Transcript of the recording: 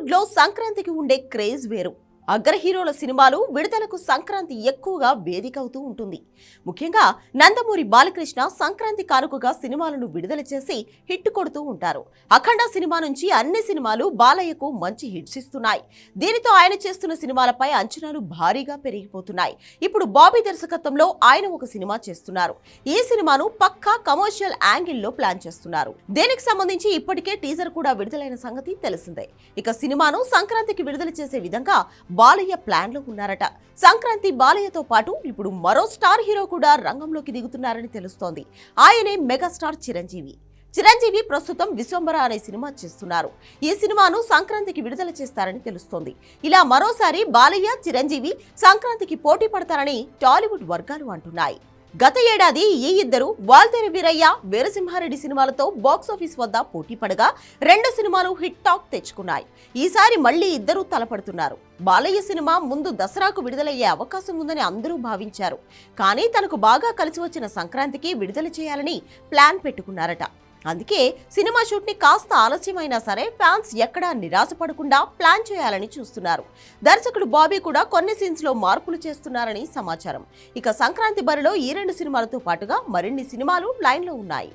బాలీవుడ్లో సంక్రాంతికి ఉండే క్రేజ్ వేరు. అగ్ర హీరోల సినిమాలు విడుదలకు సంక్రాంతి ఎక్కువగా వేదిక అవుతూ ఉంటుంది. ముఖ్యంగా నందమూరి బాలకృష్ణ సంక్రాంతి కానుకగా సినిమాలను విడుదల చేసి హిట్ కొడుతూ ఉంటారు. అఖండ సినిమా నుంచి అన్ని సినిమాలు బాలయ్యకు మంచి హిట్స్ ఇస్తున్నాయి. దీనితో ఆయన చేస్తున్న సినిమాలపై అంచనాలు భారీగా పెరిగిపోతున్నాయి. ఇప్పుడు బాబీ దర్శకత్వంలో ఆయన ఒక సినిమా చేస్తున్నారు. ఈ సినిమాను పక్కా కమర్షియల్ యాంగిల్లో ప్లాన్ చేస్తున్నారు. దీనికి సంబంధించి ఇప్పటికే టీజర్ కూడా విడుదలైన సంగతి తెలిసిందే. ఇక సినిమాను సంక్రాంతికి విడుదల చేసే విధంగా బాలయ్య ప్లాన్లో ఉన్నారట. సంక్రాంతి బాలయ్యతో పాటు ఇప్పుడు మరో స్టార్ హీరో కూడా రంగంలోకి దిగుతున్నారని తెలుస్తోంది. ఆయనే మెగాస్టార్ చిరంజీవి. చిరంజీవి ప్రస్తుతం విశ్వంబర అనే సినిమా చేస్తున్నారు. ఈ సినిమాను సంక్రాంతికి విడుదల చేస్తారని తెలుస్తోంది. ఇలా మరోసారి బాలయ్య చిరంజీవి సంక్రాంతికి పోటీ పడతారని టాలీవుడ్ వర్గాలు అంటున్నాయి. గత ఏడాది ఈ ఇద్దరు వాల్తేరి వీరయ్య వీరసింహారెడ్డి సినిమాలతో బాక్సాఫీస్ వద్ద పోటీ పడగా రెండు సినిమాలు హిట్ టాక్ తెచ్చుకున్నాయి. ఈసారి మళ్ళీ ఇద్దరు తలపడుతున్నారు. బాలయ్య సినిమా ముందు దసరాకు విడుదలయ్యే అవకాశం ఉందని అందరూ భావించారు. కానీ తనకు బాగా కలిసి వచ్చిన సంక్రాంతికి విడుదల చేయాలని ప్లాన్ పెట్టుకున్నారట. అందుకే సినిమా షూట్ని కాస్త ఆలస్యమైనా సరే ఫ్యాన్స్ ఎక్కడా నిరాశపడకుండా ప్లాన్ చేయాలని చూస్తున్నారు. దర్శకుడు బాబీ కూడా కొన్ని సీన్స్లో మార్పులు చేస్తున్నారని సమాచారం. ఇక సంక్రాంతి బరిలో ఈ రెండు సినిమాలతో పాటుగా మరిన్ని సినిమాలు లైన్లో ఉన్నాయి.